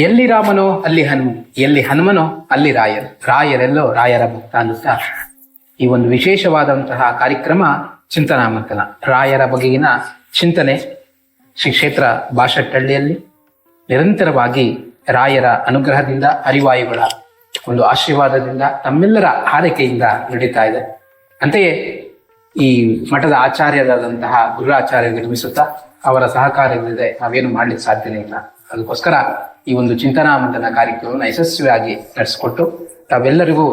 ಎಲ್ಲಿ ರಾಮನೋ, ಅಲ್ಲಿ ಹನುಮ ಎಲ್ಲಿ ಹನುಮನೋ, ಅಲ್ಲಿ ರಾಯರು. ರಾಯರೆಲ್ಲೋ ರಾಯರ ಭಕ್ತ ಅನ್ನುತ್ತಾ. ಈ ಒಂದು ವಿಶೇಷವಾದಂತಹ ಕಾರ್ಯಕ್ರಮ ಚಿಂತನಾ ಮಂಥನ. ರಾಯರ ಬಗೆಗಿನ ಚಿಂತನೆ ಶ್ರೀ ಕ್ಷೇತ್ರ ಬಾಷಟ್ಟಳ್ಳಿಯಲ್ಲಿ ನಿರಂತರವಾಗಿ ರಾಯರ ಅನುಗ್ರಹದಿಂದ, ಅರಿವಾಯುಗಳ ಒಂದು ಆಶೀರ್ವಾದದಿಂದ ತಮ್ಮೆಲ್ಲರ ಹಾರೈಕೆಯಿಂದ ನಡೀತಾ ಇದೆ. ಅಂತೆಯೇ ಈ ಮಠದ ಆಚಾರ್ಯರಾದಂತಹ ಗುರುರಾಚಾರ್ಯ ನಿರ್ಮಿಸುತ್ತಾ ಅವರ ಸಹಕಾರವಿಲ್ಲದೆ ನಾವೇನು ಮಾಡ್ಲಿಕ್ಕೆ ಸಾಧ್ಯನೇ ಇಲ್ಲ. ಅದಕ್ಕೋಸ್ಕರ ಈ ಒಂದು ಚಿಂತನಾ ಮಂಥನ ಕಾರ್ಯಕ್ರಮವನ್ನು ಯಶಸ್ವಿಯಾಗಿ ನಡೆಸಿಕೊಟ್ಟು ತಾವೆಲ್ಲರಿಗೂ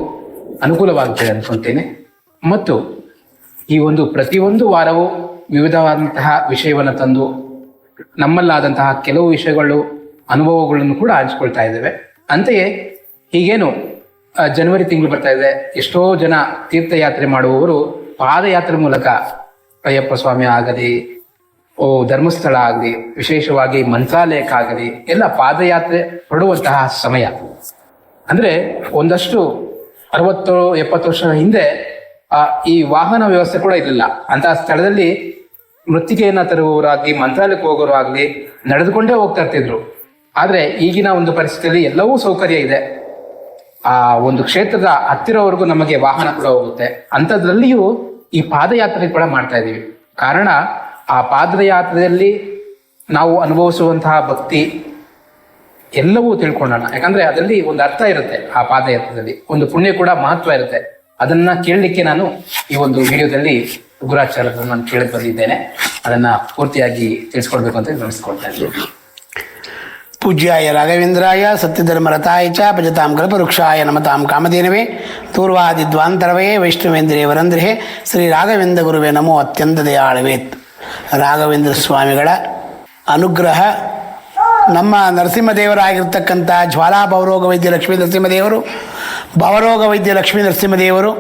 ಅನುಕೂಲವಾಗುತ್ತದೆ ಅನ್ಕೊಂತೇನೆ ಮತ್ತು ಈ ಒಂದು ಪ್ರತಿಯೊಂದು ವಾರವೂ ವಿವಿಧವಾದಂತಹ ವಿಷಯವನ್ನು ತಂದು ನಮ್ಮಲ್ಲಾದಂತಹ ಕೆಲವು ವಿಷಯಗಳು, ಅನುಭವಗಳನ್ನು ಕೂಡ ಹಂಚ್ಕೊಳ್ತಾ ಇದ್ದೇವೆ. ಅಂತೆಯೇ ಈಗೇನು ಜನವರಿ ತಿಂಗಳು ಬರ್ತಾ ಇದೆ. ಎಷ್ಟೋ ಜನ ತೀರ್ಥಯಾತ್ರೆ ಮಾಡುವವರು ಪಾದಯಾತ್ರೆ ಮೂಲಕ ಅಯ್ಯಪ್ಪ ಸ್ವಾಮಿ ಆಗಲಿ ಓ, ಧರ್ಮಸ್ಥಳ ಆಗಲಿ, ವಿಶೇಷವಾಗಿ ಮಂತ್ರಾಲಯಕ್ಕಾಗಲಿ, ಎಲ್ಲ ಪಾದಯಾತ್ರೆ ಹೊರಡುವಂತಹ ಸಮಯ. ಅಂದ್ರೆ ಒಂದಷ್ಟು ಅರವತ್ತು, ಎಪ್ಪತ್ತು ವರ್ಷ ಹಿಂದೆ ಈ ವಾಹನ ವ್ಯವಸ್ಥೆ ಕೂಡ ಇರಲಿಲ್ಲ. ಅಂತಹ ಸ್ಥಳದಲ್ಲಿ ಮೃತ್ತಿಗೆಯನ್ನ ತರುವವರಾಗ್ಲಿ, ಮಂತ್ರಾಲಯಕ್ಕೆ ಹೋಗೋರು ಆಗ್ಲಿ ನಡೆದುಕೊಂಡೇ ಹೋಗ್ತಾ ಇರ್ತಿದ್ರು. ಆದ್ರೆ ಈಗಿನ ಒಂದು ಪರಿಸ್ಥಿತಿಯಲ್ಲಿ ಎಲ್ಲವೂ ಸೌಕರ್ಯ ಇದೆ. ಆ, ಒಂದು ಕ್ಷೇತ್ರದ ಹತ್ತಿರವರೆಗೂ ನಮಗೆ ವಾಹನ ಕೂಡ ಹೋಗುತ್ತೆ. ಅಂಥದ್ರಲ್ಲಿಯೂ ಈ ಪಾದಯಾತ್ರೆ ಕೂಡ ಮಾಡ್ತಾ ಇದೀವಿ. ಕಾರಣ ಆ ಪಾದಯಾತ್ರೆಯಲ್ಲಿ ನಾವು ಅನುಭವಿಸುವಂತಹ ಭಕ್ತಿ ಎಲ್ಲವೂ ತಿಳ್ಕೊಳ್ಳೋಣ ಯಾಕಂದ್ರೆ ಅದರಲ್ಲಿ ಒಂದು ಅರ್ಥ ಇರುತ್ತೆ ಆ ಪಾದಯಾತ್ರೆಯಲ್ಲಿ. ಒಂದು ಪುಣ್ಯ ಕೂಡ ಮಹತ್ವ ಇರುತ್ತೆ. ಅದನ್ನ ಕೇಳಲಿಕ್ಕೆ ನಾನು ಈ ಒಂದು ವಿಡಿಯೋದಲ್ಲಿ ಗುರಾಚಾರ್ಯರನ್ನು ನಾನು ಕೇಳಿ ಬಂದಿದ್ದೇನೆ. ಅದನ್ನ ಪೂರ್ತಿಯಾಗಿ ತಿಳಿಸ್ಕೊಡ್ಬೇಕು ಅಂತ ಗಮನಿಸ್ಕೊಳ್ತಾ ಇದ್ದೀನಿ. ಪೂಜ್ಯಾಯ ರಾಘವೇಂದ್ರಾಯ ಸತ್ಯಧರ್ಮರತಾಯ ಚ, ಭಜತಾಂ ಕಲ್ಪವೃಕ್ಷಾಯ ನಮತಾಂ ಕಾಮಧೇನವೇ ದೂರ್ವಾದಿದ್ವಾಂತರವೇ ವೈಷ್ಣವೇಂದ್ರಿಯ ವರಂದ್ರೇ ಶ್ರೀ ರಾಘವೇಂದ್ರ ಗುರುವೇ ನಮೋ ಅತ್ಯಂತ ದಯಾಳವೇತ್ ರಾಘವೇಂದ್ರ ಸ್ವಾಮಿಗಳ ಅನುಗ್ರಹ. ನಮ್ಮ ನರಸಿಂಹದೇವರಾಗಿರ್ತಕ್ಕಂಥ ಜ್ವಾಲಾ ಭವರೋಗ ವೈದ್ಯ ಲಕ್ಷ್ಮೀ ನರಸಿಂಹದೇವರು, ಭವರೋಗ ವೈದ್ಯ ಲಕ್ಷ್ಮೀ ನರಸಿಂಹದೇವರು,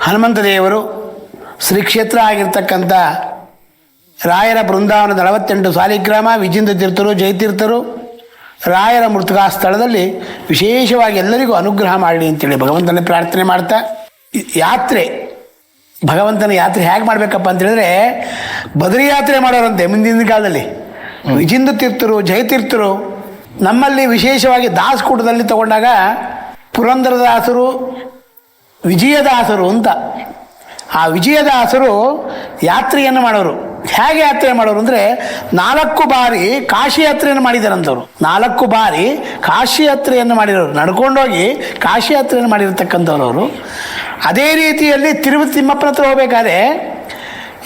ಹನುಮಂತ ದೇವರು, ಶ್ರೀ ಕ್ಷೇತ್ರ ಆಗಿರ್ತಕ್ಕಂಥ ರಾಯರ ಬೃಂದಾವನ ನಲವತ್ತೆಂಟು ಸಾಲಿಗ್ರಾಮ ವಿಜೇಂದ್ರ ತೀರ್ಥರು ಜಯತೀರ್ಥರು ರಾಯರ ಮೃತಕಾ ಸ್ಥಳದಲ್ಲಿ ವಿಶೇಷವಾಗಿ ಎಲ್ಲರಿಗೂ ಅನುಗ್ರಹ ಮಾಡಲಿ ಅಂತೇಳಿ ಭಗವಂತನ ಪ್ರಾರ್ಥನೆ ಮಾಡ್ತಾ ಯಾತ್ರೆ ಭಗವಂತನ ಯಾತ್ರೆ ಹೇಗೆ ಮಾಡಬೇಕಪ್ಪ ಅಂತ ಹೇಳಿದ್ರೆ, ಬದರಿ ಯಾತ್ರೆ ಮಾಡೋರಂತೆ ಮುಂದಿನ ಕಾಲದಲ್ಲಿ. ವಿಜಿಂದು ತೀರ್ಥರು ಜಯತೀರ್ಥರು ನಮ್ಮಲ್ಲಿ ವಿಶೇಷವಾಗಿ ದಾಸಕೂಟದಲ್ಲಿ ತಗೊಂಡಾಗ ಪುರಂದರದಾಸರು, ವಿಜಯದಾಸರು ಅಂತ ಆ ವಿಜಯದಾಸರು ಯಾತ್ರೆಯನ್ನು ಮಾಡೋರು. ಹೇಗೆ ಯಾತ್ರೆ ಮಾಡೋರು ಅಂದರೆ ನಾಲ್ಕು ಬಾರಿ ಕಾಶಿ ಯಾತ್ರೆಯನ್ನು ಮಾಡಿದಾರಂಥವ್ರು ನಾಲ್ಕು ಬಾರಿ ಕಾಶಿ ಯಾತ್ರೆಯನ್ನು ಮಾಡಿರೋರು. ನಡ್ಕೊಂಡೋಗಿ ಕಾಶಿ ಯಾತ್ರೆಯನ್ನು ಮಾಡಿರತಕ್ಕಂಥವ್ರು ಅದೇ ರೀತಿಯಲ್ಲಿ ತಿರುಪತಿ ತಿಮ್ಮಪ್ಪನ ಹತ್ರ ಹೋಗ್ಬೇಕಾದ್ರೆ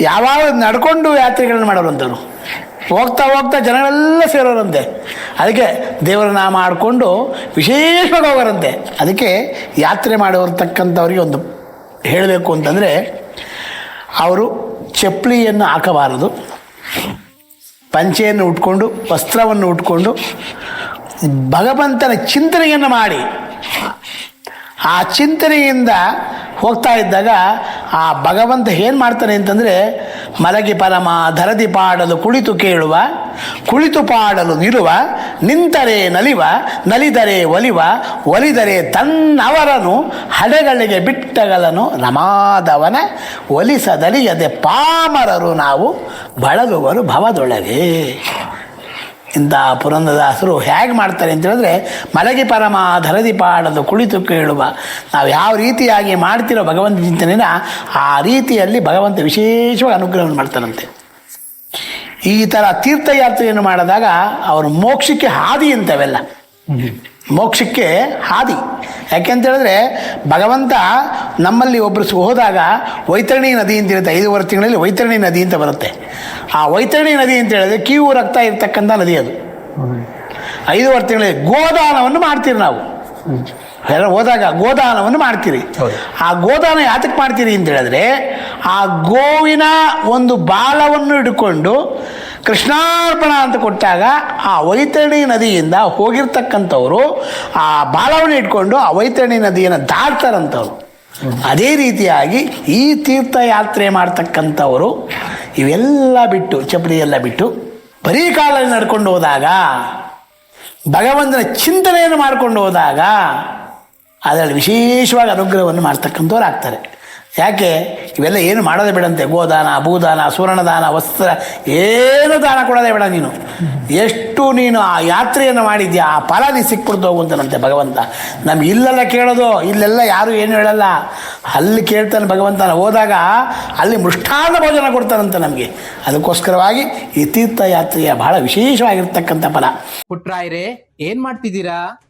ಯಾವಾಗ ನಡ್ಕೊಂಡು ಯಾತ್ರೆಗಳನ್ನು ಮಾಡೋರು ಅಂತವ್ರು ಹೋಗ್ತಾ ಹೋಗ್ತಾ ಜನಗಳೆಲ್ಲ ಸೇರೋರಂತೆ. ಅದಕ್ಕೆ ದೇವರ ನಾಮ ಆಡಿಕೊಂಡು ವಿಶೇಷವಾಗಿ ಹೋಗೋರಂತೆ. ಅದಕ್ಕೆ ಯಾತ್ರೆ ಮಾಡೋರ್ತಕ್ಕಂಥವ್ರಿಗೆ ಒಂದು ಹೇಳಬೇಕು ಅಂತಂದರೆ ಅವರು ಚಪ್ಪಲಿಯನ್ನು ಹಾಕಬಾರದು. ಪಂಚೆಯನ್ನು ಉಟ್ಕೊಂಡು ವಸ್ತ್ರವನ್ನು ಉಟ್ಕೊಂಡು ಭಗವಂತನ ಚಿಂತನೆಯನ್ನು ಮಾಡಿ. ಆ ಚಿಂತನೆಯಿಂದ ಹೋಗ್ತಾ ಇದ್ದಾಗ ಆ ಭಗವಂತ ಏನು ಮಾಡ್ತಾನೆ ಅಂತಂದರೆ, ಮಲಗಿ ಪರಮ ಧರದಿ ಪಾಡಲು ಕುಳಿತು ಕೇಳುವ, ಕುಳಿತು ಪಾಡಲು ನಿಲ್ಲುವ, ನಿಂತರೆ ನಲಿವ, ನಲಿದರೆ ಒಲಿವ, ಒಲಿದರೆ ತನ್ನವರನು ಹಡೆಗಳಿಗೆ ಬಿಟ್ಟಗಳನ್ನು ರಮಾದವನ ಒಲಿಸದಲಿಯದೆ ಪಾಮರರು ನಾವು ಬಳಗುವರು ಭವದೊಳಗೆ. ಇಂಥ ಪುರಂದದಾಸರು ಹೇಗೆ ಮಾಡ್ತಾರೆ ಅಂತ ಹೇಳಿದ್ರೆ, ಮಲಗಿ ಪರಮ ಧರದಿ ಪಾಡದು ಕುಳಿತು ಕೇಳುವ. ನಾವು ಯಾವ ರೀತಿಯಾಗಿ ಮಾಡ್ತಿರೋ ಭಗವಂತ ಚಿಂತನೆನ ಆ ರೀತಿಯಲ್ಲಿ ಭಗವಂತ ವಿಶೇಷವಾಗಿ ಅನುಗ್ರಹವನ್ನು ಮಾಡ್ತಾನಂತೆ. ಈ ಥರ ತೀರ್ಥಯಾತ್ರೆಯನ್ನು ಮಾಡಿದಾಗ ಅವರು ಮೋಕ್ಷಕ್ಕೆ ಹಾದಿ ಅಂತವೆಲ್ಲ. ಮೋಕ್ಷಕ್ಕೆ ಹಾದಿ. ಯಾಕೆಂತೇಳಿದ್ರೆ ಭಗವಂತ ನಮ್ಮಲ್ಲಿ ಒಬ್ಬರು ಹೋದಾಗ ವೈತರಣಿ ನದಿ ಅಂತ ಇರುತ್ತೆ. ಐದೂವರೆ ತಿಂಗಳಲ್ಲಿ ವೈತರಣಿ ನದಿ ಅಂತ ಬರುತ್ತೆ. ಆ ವೈತರಣಿ ನದಿ ಅಂತ ಹೇಳಿದ್ರೆ ಕಿವು ರಕ್ತ ಇರ್ತಕ್ಕಂಥ ನದಿ ಅದು. ಐದೂವರೆ ತಿಂಗಳಲ್ಲಿ ಗೋದಾನವನ್ನು ಮಾಡ್ತೀರಿ ನಾವು. ಹೋದಾಗ ಗೋದಾನವನ್ನು ಮಾಡ್ತೀರಿ. ಆ ಗೋದಾನ ಯಾತಕ್ಕೆ ಮಾಡ್ತೀರಿ ಅಂತ ಹೇಳಿದ್ರೆ ಆ ಗೋವಿನ ಒಂದು ಬಾಲವನ್ನು ಹಿಡ್ಕೊಂಡು ಕೃಷ್ಣಾರ್ಪಣ ಅಂತ ಕೊಟ್ಟಾಗ ಆ ವೈತರಣಿ ನದಿಯಿಂದ ಹೋಗಿರ್ತಕ್ಕಂಥವರು ಆ ಬಾಲವನ್ನು ಇಟ್ಕೊಂಡು ಆ ವೈತರಣಿ ನದಿಯನ್ನು ದಾಟ್ತಾರಂಥವ್ರು ಅದೇ ರೀತಿಯಾಗಿ ಈ ತೀರ್ಥಯಾತ್ರೆ ಮಾಡ್ತಕ್ಕಂಥವರು ಇವೆಲ್ಲ ಬಿಟ್ಟು ಚಪ್ಪಲಿ ಎಲ್ಲ ಬಿಟ್ಟು ಬರೀ ಕಾಲದಲ್ಲಿ ನಡ್ಕೊಂಡು ಹೋದಾಗ, ಭಗವಂತನ ಚಿಂತನೆಯನ್ನು ಮಾಡ್ಕೊಂಡು ಹೋದಾಗ, ಅದರಲ್ಲಿ ವಿಶೇಷವಾಗಿ ಅನುಗ್ರಹವನ್ನು ಮಾಡ್ತಕ್ಕಂಥವ್ರು ಆಗ್ತಾರೆ. ಯಾಕೆ? ಇವೆಲ್ಲ ಏನು ಮಾಡೋದೇ ಬೇಡಂತೆ ಗೋದಾನ, ಭೂದಾನ, ಸುವರ್ಣದಾನ, ವಸ್ತ್ರ, ಏನು ದಾನ ಕೊಡೋದೇ ಬೇಡ ನೀನು. ಎಷ್ಟು ನೀನು ಆ ಯಾತ್ರೆಯನ್ನು ಮಾಡಿದ್ಯಾ, ಆ ಫಲ ನೀ ಸಿಕ್ಬಿಡ್ದು ಹೋಗುವಂತನಂತೆ ಭಗವಂತ. ನಮ್ಗೆ ಇಲ್ಲೆಲ್ಲ ಕೇಳೋದು, ಇಲ್ಲೆಲ್ಲ ಯಾರು ಏನು ಹೇಳಲ್ಲ. ಅಲ್ಲಿ ಕೇಳ್ತಾನೆ ಭಗವಂತನ ಹೋದಾಗ, ಅಲ್ಲಿ ಮೃಷ್ಟಾನ್ನ ಭೋಜನ ಕೊಡ್ತಾನಂತೆ ನಮಗೆ. ಅದಕ್ಕೋಸ್ಕರವಾಗಿ ಈ ತೀರ್ಥಯಾತ್ರೆಯ ಬಹಳ ವಿಶೇಷವಾಗಿರ್ತಕ್ಕಂಥ ಫಲ. ಪುಟ್ರಾಯ್ರೆ, ಏನು ಮಾಡ್ತಿದ್ದೀರಾ?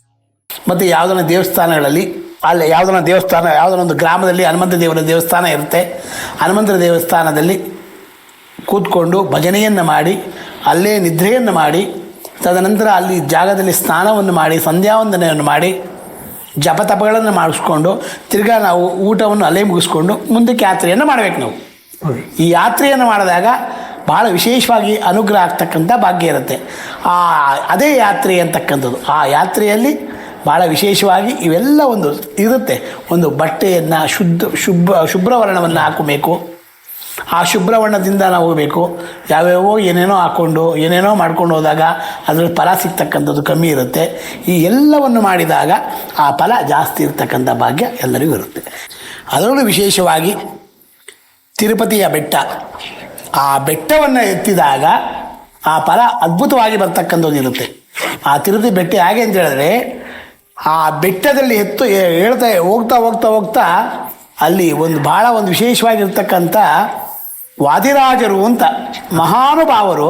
ಮತ್ತು ಯಾವುದನ್ನ ದೇವಸ್ಥಾನಗಳಲ್ಲಿ ಅಲ್ಲಿ ಯಾವುದನ್ನ ದೇವಸ್ಥಾನ ಯಾವುದನ್ನ ಒಂದು ಗ್ರಾಮದಲ್ಲಿ ಹನುಮಂತ ದೇವರ ದೇವಸ್ಥಾನ ಇರುತ್ತೆ. ಹನುಮಂತರ ದೇವಸ್ಥಾನದಲ್ಲಿ ಕೂತ್ಕೊಂಡು ಭಜನೆಯನ್ನು ಮಾಡಿ, ಅಲ್ಲೇ ನಿದ್ರೆಯನ್ನು ಮಾಡಿ, ತದನಂತರ ಅಲ್ಲಿ ಜಾಗದಲ್ಲಿ ಸ್ನಾನವನ್ನು ಮಾಡಿ, ಸಂಧ್ಯಾವಂದನೆಯನ್ನು ಮಾಡಿ, ಜಪತಪಗಳನ್ನು ಮಾಡಿಸ್ಕೊಂಡು ತಿರ್ಗಾ ನಾವು ಊಟವನ್ನು ಅಲ್ಲೇ ಮುಗಿಸ್ಕೊಂಡು ಮುಂದಕ್ಕೆ ಯಾತ್ರೆಯನ್ನು ಮಾಡಬೇಕು ನಾವು. ಈ ಯಾತ್ರೆಯನ್ನು ಮಾಡಿದಾಗ ಭಾಳ ವಿಶೇಷವಾಗಿ ಅನುಗ್ರಹ ಆಗ್ತಕ್ಕಂಥ ಭಾಗ್ಯ ಇರುತ್ತೆ. ಆ ಅದೇ ಯಾತ್ರೆ ಅಂತಕ್ಕಂಥದ್ದು. ಆ ಯಾತ್ರೆಯಲ್ಲಿ ಭಾಳ ವಿಶೇಷವಾಗಿ ಇವೆಲ್ಲ ಒಂದು ಇರುತ್ತೆ. ಒಂದು ಬಟ್ಟೆಯನ್ನು ಶುದ್ಧ ಶುಭ್ರ ಶುಭ್ರವರ್ಣವನ್ನು ಹಾಕಬೇಕು. ಆ ಶುಭ್ರವರ್ಣದಿಂದ ನಾವು ಹೋಗಬೇಕು. ಯಾವ್ಯಾವೋ ಏನೇನೋ ಹಾಕ್ಕೊಂಡು ಏನೇನೋ ಮಾಡ್ಕೊಂಡು ಹೋದಾಗ ಅದರಲ್ಲಿ ಫಲ ಸಿಗ್ತಕ್ಕಂಥದ್ದು ಕಮ್ಮಿ ಇರುತ್ತೆ. ಈ ಎಲ್ಲವನ್ನು ಮಾಡಿದಾಗ ಆ ಫಲ ಜಾಸ್ತಿ ಇರ್ತಕ್ಕಂಥ ಭಾಗ್ಯ ಎಲ್ಲರಿಗೂ ಇರುತ್ತೆ. ಅದರಲ್ಲೂ ವಿಶೇಷವಾಗಿ ತಿರುಪತಿಯ ಬೆಟ್ಟ. ಆ ಬೆಟ್ಟವನ್ನು ಎತ್ತಿದಾಗ ಆ ಫಲ ಅದ್ಭುತವಾಗಿ ಬರ್ತಕ್ಕಂಥದ್ದು ಇರುತ್ತೆ. ಆ ತಿರುಪತಿ ಬೆಟ್ಟ ಹೇಗೆ ಅಂತ ಹೇಳಿದ್ರೆ ಆ ಬೆಟ್ಟದಲ್ಲಿ ಎತ್ತು ಹೇಳ್ತಾ, ಹೋಗ್ತಾ ಹೋಗ್ತಾ ಹೋಗ್ತಾ ಅಲ್ಲಿ ಒಂದು ಭಾಳ ಒಂದು ವಿಶೇಷವಾಗಿರ್ತಕ್ಕಂಥ ವಾದಿರಾಜರು ಅಂತ, ಮಹಾನುಭಾವರು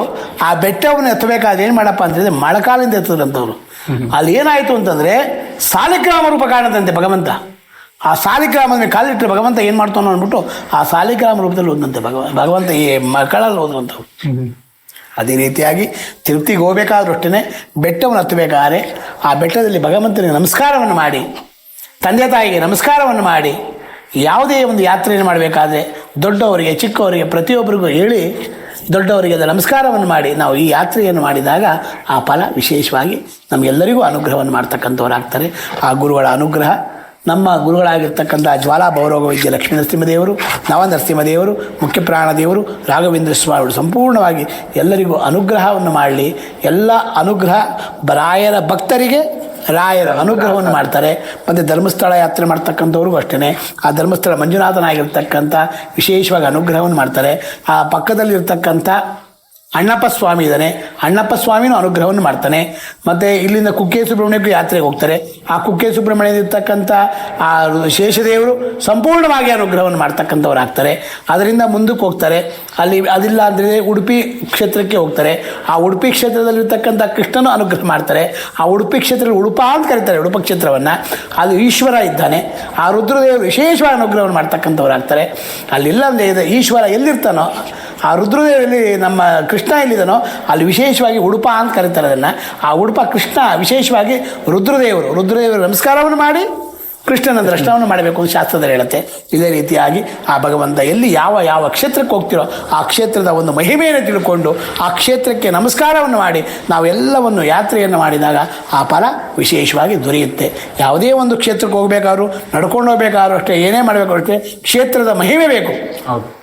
ಆ ಬೆಟ್ಟವನ್ನು ಎತ್ತಬೇಕಾದ್ರೆ ಏನು ಮಾಡಪ್ಪ ಅಂತಂದರೆ ಮಳೆಕಾಲಿಂದ ಎತ್ತದಂಥವ್ರು. ಅಲ್ಲಿ ಏನಾಯಿತು ಅಂತಂದರೆ ಸಾಲಿಗ್ರಾಮ ರೂಪ ಕಾಣದಂತೆ ಭಗವಂತ. ಆ ಸಾಲಿಗ್ರಾಮದ ಮೇಲೆ ಕಾಲಿಟ್ಟರೆ ಭಗವಂತ ಏನು ಮಾಡ್ತಾನೋ ಅಂದ್ಬಿಟ್ಟು ಆ ಸಾಲಿಗ್ರಾಮ ರೂಪದಲ್ಲಿ ಹೋದಂತೆ ಭಗವ, ಭಗವಂತ ಈ ಮಕ್ಕಳಲ್ಲಿ ಹೋದಂಥವ್ರು ಅದೇ ರೀತಿಯಾಗಿ ತಿರುಪ್ತಿಗೆ ಹೋಗಬೇಕಾದ್ರೂ ಬೆಟ್ಟವನ್ನು ಹತ್ತಬೇಕಾದ್ರೆ ಆ ಬೆಟ್ಟದಲ್ಲಿ ಭಗವಂತನಿಗೆ ನಮಸ್ಕಾರವನ್ನು ಮಾಡಿ, ತಂದೆ ತಾಯಿಗೆ ನಮಸ್ಕಾರವನ್ನು ಮಾಡಿ, ಯಾವುದೇ ಒಂದು ಯಾತ್ರೆಯನ್ನು ಮಾಡಬೇಕಾದ್ರೆ ದೊಡ್ಡವರಿಗೆ, ಚಿಕ್ಕವರಿಗೆ, ಪ್ರತಿಯೊಬ್ಬರಿಗೂ ಹೇಳಿ ದೊಡ್ಡವರಿಗೆ ಅದರ ನಮಸ್ಕಾರವನ್ನು ಮಾಡಿ. ನಾವು ಈ ಯಾತ್ರೆಯನ್ನು ಮಾಡಿದಾಗ ಆ ಫಲ ವಿಶೇಷವಾಗಿ ನಮಗೆಲ್ಲರಿಗೂ ಅನುಗ್ರಹವನ್ನು ಮಾಡ್ತಕ್ಕಂಥವರಾಗ್ತಾರೆ. ಆ ಗುರುಗಳ ಅನುಗ್ರಹ ನಮ್ಮ ಗುರುಗಳಾಗಿರ್ತಕ್ಕಂಥ ಜ್ವಾಲಾ ಭೌರೋಗ ವೈದ್ಯ ಲಕ್ಷ್ಮೀ ನರಸಿಂಹದೇವರು, ನವ ನರಸಿಂಹದೇವರು, ಮುಖ್ಯ ಪ್ರಾಣದೇವರು, ರಾಘವೇಂದ್ರ ಸ್ವಾಮಿಗಳು ಸಂಪೂರ್ಣವಾಗಿ ಎಲ್ಲರಿಗೂ ಅನುಗ್ರಹವನ್ನು ಮಾಡಲಿ. ಎಲ್ಲ ಅನುಗ್ರಹ ರಾಯರ ಭಕ್ತರಿಗೆ, ರಾಯರ ಅನುಗ್ರಹವನ್ನು ಮಾಡ್ತಾರೆ. ಮತ್ತು ಧರ್ಮಸ್ಥಳ ಯಾತ್ರೆ ಮಾಡ್ತಕ್ಕಂಥವ್ರಿಗೂ ಅಷ್ಟೇ ಆ ಧರ್ಮಸ್ಥಳ ಮಂಜುನಾಥನಾಗಿರ್ತಕ್ಕಂಥ ವಿಶೇಷವಾಗಿ ಅನುಗ್ರಹವನ್ನು ಮಾಡ್ತಾರೆ. ಆ ಪಕ್ಕದಲ್ಲಿರ್ತಕ್ಕಂಥ ಅಣ್ಣಪ್ಪ ಸ್ವಾಮಿ ಇದ್ದಾನೆ. ಅಣ್ಣಪ್ಪ ಸ್ವಾಮಿನೂ ಅನುಗ್ರಹವನ್ನು ಮಾಡ್ತಾನೆ. ಮತ್ತು ಇಲ್ಲಿಂದ ಕುಕ್ಕೆ ಸುಬ್ರಹ್ಮಣ್ಯಕ್ಕೂ ಯಾತ್ರೆಗೆ ಹೋಗ್ತಾರೆ. ಆ ಕುಕ್ಕೆ ಸುಬ್ರಹ್ಮಣ್ಯದಿರ್ತಕ್ಕಂಥ ಆ ಶೇಷದೇವರು ಸಂಪೂರ್ಣವಾಗಿ ಅನುಗ್ರಹವನ್ನು ಮಾಡ್ತಕ್ಕಂಥವ್ರು ಆಗ್ತಾರೆ. ಅದರಿಂದ ಮುಂದಕ್ಕೆ ಹೋಗ್ತಾರೆ. ಅಲ್ಲಿ ಅದಿಲ್ಲ ಅಂದರೆ ಉಡುಪಿ ಕ್ಷೇತ್ರಕ್ಕೆ ಹೋಗ್ತಾರೆ. ಆ ಉಡುಪಿ ಕ್ಷೇತ್ರದಲ್ಲಿರ್ತಕ್ಕಂಥ ಕೃಷ್ಣನು ಅನುಗ್ರಹ ಮಾಡ್ತಾರೆ. ಆ ಉಡುಪಿ ಕ್ಷೇತ್ರದಲ್ಲಿ ಉಡುಪ ಅಂತ ಕರೀತಾರೆ ಉಡುಪ ಕ್ಷೇತ್ರವನ್ನು. ಅದು ಈಶ್ವರ ಇದ್ದಾನೆ. ಆ ರುದ್ರದೇವರು ವಿಶೇಷವಾಗಿ ಅನುಗ್ರಹವನ್ನು ಮಾಡ್ತಕ್ಕಂಥವ್ರು ಆಗ್ತಾರೆ. ಅಲ್ಲಿಲ್ಲ ಅಂದರೆ ಈಶ್ವರ ಎಲ್ಲಿರ್ತಾನೋ? ಆ ರುದ್ರದೇವರಲ್ಲಿ ನಮ್ಮ ಕೃಷ್ಣ ಎಲ್ಲಿದ್ದಾನೋ ಅಲ್ಲಿ ವಿಶೇಷವಾಗಿ ಉಡುಪ ಅಂತ ಕರೀತಾರೆ ಅದನ್ನು. ಆ ಉಡುಪ ಕೃಷ್ಣ, ವಿಶೇಷವಾಗಿ ರುದ್ರದೇವರು. ರುದ್ರದೇವರು ನಮಸ್ಕಾರವನ್ನು ಮಾಡಿ, ಕೃಷ್ಣನ ದರ್ಶನವನ್ನು ಮಾಡಬೇಕು ಅಂತ ಶಾಸ್ತ್ರದಲ್ಲಿ ಹೇಳುತ್ತೆ. ಇದೇ ರೀತಿಯಾಗಿ ಆ ಭಗವಂತ ಎಲ್ಲಿ ಯಾವ ಯಾವ ಕ್ಷೇತ್ರಕ್ಕೆ ಹೋಗ್ತಿರೋ, ಆ ಕ್ಷೇತ್ರದ ಒಂದು ಮಹಿಮೆಯನ್ನು ತಿಳ್ಕೊಂಡು, ಆ ಕ್ಷೇತ್ರಕ್ಕೆ ನಮಸ್ಕಾರವನ್ನು ಮಾಡಿ ನಾವೆಲ್ಲವನ್ನು ಯಾತ್ರೆಯನ್ನು ಮಾಡಿದಾಗ ಆ ಫಲ ವಿಶೇಷವಾಗಿ ದೊರೆಯುತ್ತೆ. ಯಾವುದೇ ಒಂದು ಕ್ಷೇತ್ರಕ್ಕೆ ಹೋಗಬೇಕಾದ್ರೂ, ನಡ್ಕೊಂಡು ಹೋಗಬೇಕಾದ್ರೂ ಅಷ್ಟೇ, ಏನೇ ಮಾಡಬೇಕು ಅಷ್ಟೇ, ಕ್ಷೇತ್ರದ ಮಹಿಮೆ ಬೇಕು.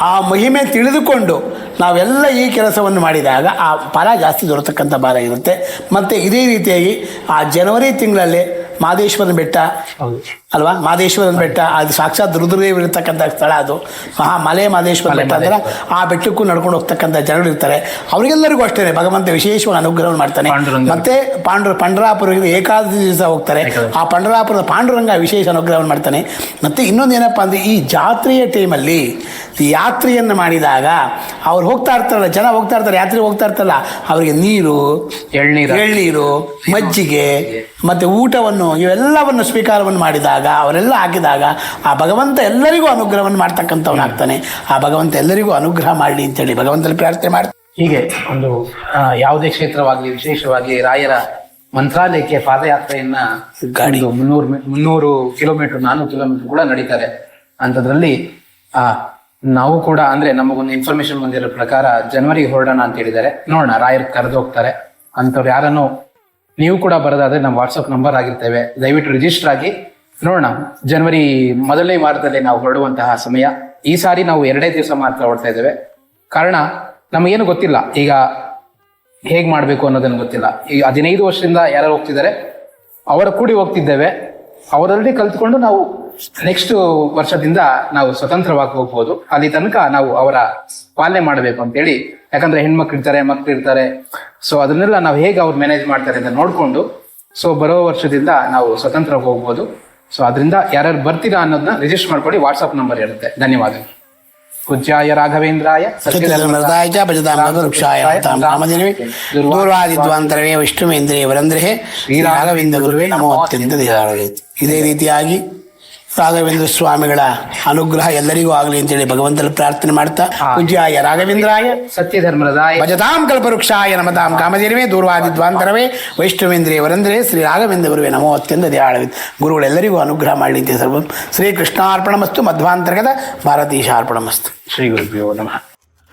ಆ ಮಹಿಮೆ ತಿಳಿದುಕೊಂಡು ನಾವೆಲ್ಲ ಈ ಕೆಲಸವನ್ನು ಮಾಡಿದಾಗ ಆ ಫಲ ಜಾಸ್ತಿ ದೊರತಕ್ಕಂಥ ಭಾರ ಇರುತ್ತೆ. ಮತ್ತು ಇದೇ ರೀತಿಯಾಗಿ ಆ ಜನವರಿ ತಿಂಗಳಲ್ಲಿ ಮಾದೇಶ್ವರನ ಬೆಟ್ಟ ಅಲ್ವಾ? ಮಾದೇಶ್ವರನ ಬೆಟ್ಟ ಅದು ಸಾಕ್ಷಾತ್ ರುದ್ರದೇವ್ ಇರ್ತಕ್ಕಂಥ ಸ್ಥಳ ಅದು. ಮಹಾ ಮಲೆ ಮಾದೇಶ್ವರ ಬೆಟ್ಟ ಅಂದ್ರೆ ಆ ಬೆಟ್ಟಕ್ಕೂ ನಡ್ಕೊಂಡು ಹೋಗ್ತಕ್ಕಂಥ ಜನರು ಇರ್ತಾರೆ. ಅವರಿಗೆಲ್ಲರಿಗೂ ಅಷ್ಟೇ ಭಗವಂತ ವಿಶೇಷವಾಗಿ ಅನುಗ್ರಹವನ್ನು ಮಾಡ್ತಾನೆ. ಮತ್ತೆ ಪಾಂಡ್ರ ಪಂಡರಾಪುರ ಏಕಾದಶಿ ದಿವಸ ಹೋಗ್ತಾರೆ. ಆ ಪಂಡರಾಪುರದ ಪಾಂಡುರಂಗ ವಿಶೇಷ ಅನುಗ್ರಹವನ್ನು ಮಾಡ್ತಾನೆ. ಮತ್ತೆ ಇನ್ನೊಂದು ಏನಪ್ಪ ಅಂದರೆ ಈ ಜಾತ್ರೆಯ ಟೈಮಲ್ಲಿ ಈ ಯಾತ್ರೆಯನ್ನು ಮಾಡಿದಾಗ ಅವ್ರು ಹೋಗ್ತಾ ಇರ್ತಾರಲ್ಲ ಜನ ಹೋಗ್ತಾ ಇರ್ತಾರೆ ಯಾತ್ರೆ ಹೋಗ್ತಾ ಇರ್ತಾರಲ್ಲ ಅವರಿಗೆ ನೀರು ಎಳ್ನೀರು ಎಳ್ನೀರು ಮಜ್ಜಿಗೆ ಮತ್ತು ಊಟವನ್ನು ಇವೆಲ್ಲವನ್ನು ಸ್ವೀಕಾರವನ್ನು ಮಾಡಿದಾಗ ಅವರೆಲ್ಲ ಹಾಕಿದಾಗ ಆ ಭಗವಂತ ಎಲ್ಲರಿಗೂ ಅನುಗ್ರಹವನ್ನು ಮಾಡ್ತಕ್ಕಂಥವನಾಗ್ತಾನೆ. ಆ ಭಗವಂತ ಎಲ್ಲರಿಗೂ ಅನುಗ್ರಹ ಮಾಡಲಿ ಅಂತೇಳಿ ಭಗವಂತನ ಪ್ರಾರ್ಥನೆ ಮಾಡ್ತಾರೆ ಹೀಗೆ ಒಂದು ಯಾವುದೇ ಕ್ಷೇತ್ರವಾಗಲಿ ವಿಶೇಷವಾಗಿ ರಾಯರ ಮಂತ್ರಾಲಯಕ್ಕೆ ಪಾದಯಾತ್ರೆಯನ್ನ ಗಾಡಿ. ಮುನ್ನೂರು ಮುನ್ನೂರು ಕಿಲೋಮೀಟರ್ ನಾನ್ನೂರು ಕಿಲೋಮೀಟರ್ ಕೂಡ ನಡೀತಾರೆ. ಅಂಥದ್ರಲ್ಲಿ ಆ ನಾವು ಕೂಡ ಅಂದ್ರೆ ನಮಗೊಂದು ಇನ್ಫಾರ್ಮೇಶನ್ ಬಂದಿರೋ ಪ್ರಕಾರ ಜನವರಿ ಹೊರಡೋಣ ಅಂತ ಹೇಳಿದ್ದಾರೆ. ನೋಡೋಣ ರಾಯರ್ ಕರೆದು ಹೋಗ್ತಾರೆ. ಅಂಥವ್ರು ಯಾರನ್ನು ನೀವು ಕೂಡ ಬರೋದಾದ್ರೆ ನಮ್ಮ ವಾಟ್ಸಪ್ ನಂಬರ್ ಆಗಿರ್ತೇವೆ. ದಯವಿಟ್ಟು ರಿಜಿಸ್ಟರ್ ಆಗಿ ನೋಡೋಣ, ಜನವರಿ ಮೊದಲನೇ ವಾರದಲ್ಲಿ ನಾವು ಹೊರಡುವಂತಹ ಸಮಯ. ಈ ಸಾರಿ ನಾವು ಎರಡೇ ದಿವಸ ಮಾತ್ರ ಹೊರಡ್ತಾ ಇದ್ದೇವೆ. ಕಾರಣ, ನಮಗೇನು ಗೊತ್ತಿಲ್ಲ. ಈಗ ಹೇಗೆ ಮಾಡಬೇಕು ಅನ್ನೋದನ್ನು ಗೊತ್ತಿಲ್ಲ. ಈಗ ಹದಿನೈದು ವರ್ಷದಿಂದ ಯಾರು ಹೋಗ್ತಿದ್ದಾರೆ, ಅವರ ಕೂಡಿ ಹೋಗ್ತಿದ್ದೇವೆ. ಅವರಲ್ಲಿ ಕಲ್ತ್ಕೊಂಡು ನಾವು ನೆಕ್ಸ್ಟ್ ವರ್ಷದಿಂದ ನಾವು ಸ್ವತಂತ್ರವಾಗಿ ಹೋಗ್ಬೋದು. ಅಲ್ಲಿ ತನಕ ನಾವು ಅವರ ಪಾಲನೆ ಮಾಡಬೇಕು ಅಂತೇಳಿ. ಯಾಕಂದ್ರೆ ಹೆಣ್ಮಕ್ಳು ಇರ್ತಾರೆ, ಮಕ್ಳು ಇರ್ತಾರೆ. ಸೊ ಅದನ್ನೆಲ್ಲ ನಾವು ಹೇಗೆ ಅವ್ರು ಮ್ಯಾನೇಜ್ ಮಾಡ್ತಾರೆ ಅಂತ ನೋಡಿಕೊಂಡು ಸೊ ಬರೋ ವರ್ಷದಿಂದ ನಾವು ಸ್ವತಂತ್ರ ಹೋಗ್ಬೋದು. ಸೊ ಅದರಿಂದ ಯಾರ್ಯಾರು ಬರ್ತೀರಾ ಅನ್ನೋದನ್ನ ರಿಜಿಸ್ಟರ್ ಮಾಡ್ಕೊಳ್ಳಿ ವಾಟ್ಸ್ಆಪ್ ನಂಬರ್ ಇರುತ್ತೆ. ಧನ್ಯವಾದಗಳು. ಕುಜ್ಜಾಯ ರಾಘವೇಂದ್ರಾಯ ಸತ್ಯಧರ್ಮದಾಯ ಚ ಭಜತಾಂ ವೃಕ್ಷಾಯ ತಾಂ ಕಾಮಧೇನವೇ ದೂರ್ವಾದಿದ್ವಾಂತರವೇ ವಿಷ್ಣುವೇಂದ್ರಿಯ ವರಂದ್ರೇ ಶ್ರೀರಾಘವೇಂದ್ರ ಗುರುವೇ ನಮೋ ಅತ್ಯಂತ ಇದೇ ರೀತಿಯಾಗಿ ರಾಘವೇಂದ್ರ ಸ್ವಾಮಿಗಳ ಅನುಗ್ರಹ ಎಲ್ಲರಿಗೂ ಆಗಲಿ ಅಂತೇಳಿ ಭಗವಂತನ ಪ್ರಾರ್ಥನೆ ಮಾಡ್ತಾ ಪೂಜ್ಯಾಯ ರಾಘವೇಂದ್ರಾಯ. ಸತ್ಯಧರ್ಮರದಾಯ. ಭಜತಾಂ ಕಲ್ಪವೃಕ್ಷಾಯ ನಮತಾಂ ಕಾಮಧೇನವೇ ದೂರ್ವಾದಿದ್ವಾಂತರವೇ ವೈಷ್ಣವೇಂದ್ರಿಯ ವರಂದ್ರೇ ಶ್ರೀ ರಾಘವೇಂದ್ರ ಗುರುವೇ ನಮೋ ಅತ್ಯಂತ ದಯಾಳವೇ. ಗುರುಗಳೆಲ್ಲರಿಗೂ ಅನುಗ್ರಹ ಮಾಡಲಿ ಅಂತ ಸರ್ವ. ಶ್ರೀ ಕೃಷ್ಣಾರ್ಪಣಮಸ್ತು ಮಧ್ವಾಂತರ್ಗತ ಭಾರತೀಶಾರ್ಪಣಮಸ್ತು. ಶ್ರೀ ಗುರುಭ್ಯೋ ನಮಃ.